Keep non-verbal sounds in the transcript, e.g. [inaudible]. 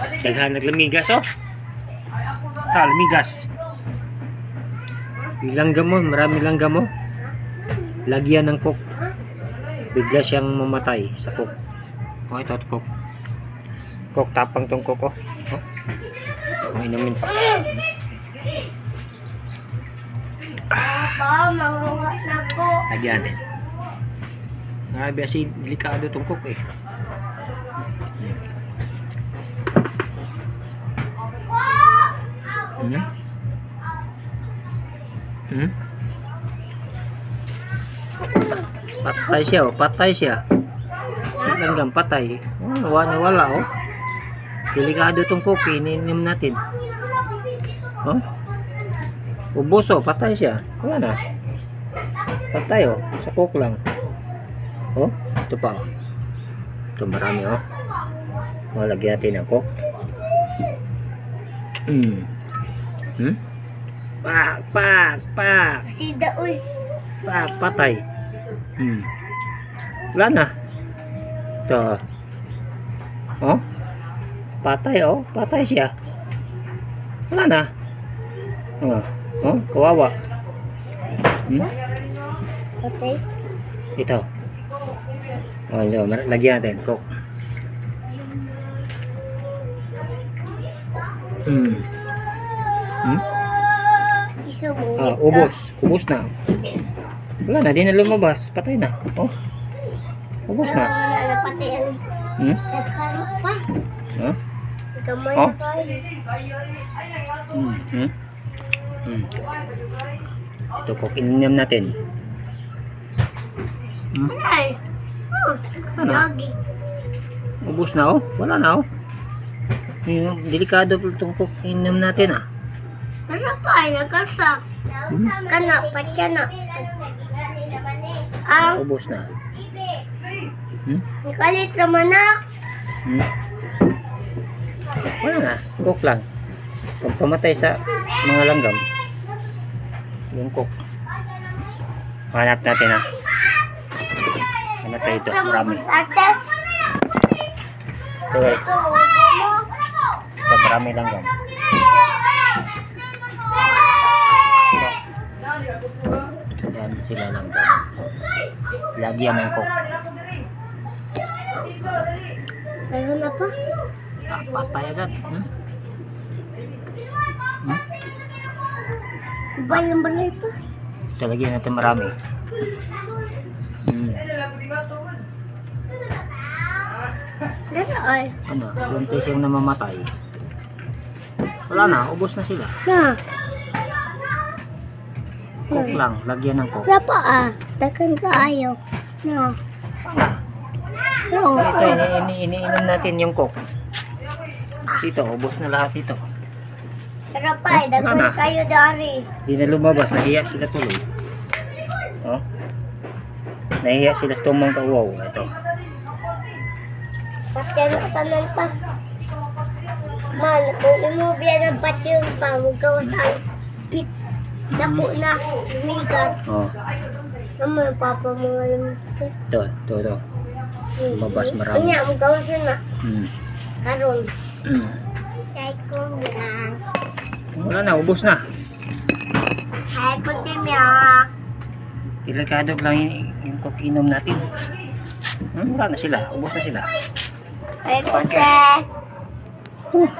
Daghan naglamigas oh. Ta, lamigas. Ilang mo, marami lang mo. Lagyan ng cook. Bigla siyang mamatay sa cook. Oh, ito, cook. Cook, tapang tong cook oh. Oh. Oh, inumin pa. Papa, marungat na. Lagyan din. Grabe kasi delikado tong cook eh. Hmm? Hmm? Patay siya oh, patay siya. Hanggang patay. Oh, wala wala oh. Delikado tong cook, ininom natin. Oh? Ubos oh, patay siya. Wala na. Patay oh, sa cook lang. Oh, ito pa oh. Ito marami oh. Oh, lagyan natin ng cook. Hmm. Hmm? Pak, pak, pak. Kasi daoy. Pak, patay. Hmm. Wala na. Ito. Oh. Patay oh. Patay siya. Wala na. Oh. Oh, kawawa. Hmm? Okay. Ito. Oh, ito. Lagyan natin. Coke. Hmm. Hmm? Ah, ubos. Ubos na. Wala na. Di na lumabas. Patay na. Oh. Ubos na. Hmm? Huh? Oh. Hmm. Hmm? Hmm. Ito Coke. Ininom natin. Hmm? Ano? Ubos na oh. Wala na oh. Yung delikado po itong. Ininom natin ah. Nasa pa ay nagkasa. Kana, patya na. Ang Ubos na. Hmm? nakalit naman na. Hmm? Wala na. Coke lang. Pag pamatay sa mga langgam, yung coke. Hanap natin ha. Hanap tayo ito. Marami. Ito guys. Ito marami langgam. Yan sila langgam. Lagyan ng coke. Meron na pa? Ah, patay agad. Hmm? Hmm? Balay-balay pa. Ito lagyan natin marami. Hmm. Gano'n ay. Ano? Kunti siyang namamatay. Wala na. Ubos na sila. Na, Coke lang. Lagyan ng coke. wala pa ah. Takan ka ayaw. Na. Wala. No. Ito, ini, ini, iniinom natin yung coke. Dito, ubos na lahat ito. Pero pa, Ano na? dagan kayo dari. Hindi na lumabas. Nahiya sila tuloy. Oh? Nahiya sila sa tumang kauwaw. Ito. Patya na tanan pa. Man, kung imubya ng patyong pa, magawas ang pit. Dako na, migas. Oh. Naman, papa mga lumigas. Ito, ito, ito. Lumabas marami. Kanya, magawas na. Hmm. Karon. Hmm. [clears throat] Kahit kong yan. Wala na. Ubos na. Kahit kong timyak. Delikado lang yung, yung coke inom natin. Hmm, wala na sila. Ubos na sila. Kahit kong te. Huh.